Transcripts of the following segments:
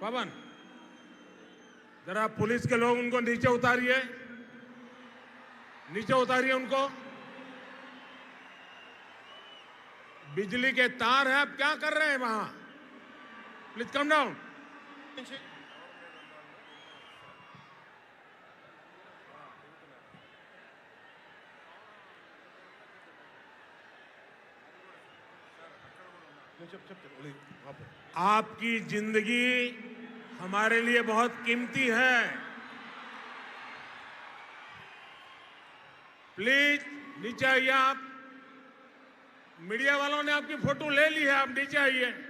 पवन जरा पुलिस के लोग उनको नीचे उतारिए। नीचे उतारिए उनको। बिजली के तार हैं आप क्या कर रहे हैं वहाँ? प्लीज़ कम डाउन आपकी ज़िंदगी हमारे लिए बहुत कीमती है। प्लीज़ नीचे आइए आप। मीडिया वालों ने आपकी फ़ोटो ले ली है, आप नीचे आइए।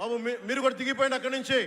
బాబు మీరు కూడా దిగిపోయింది అక్కడి నుంచి.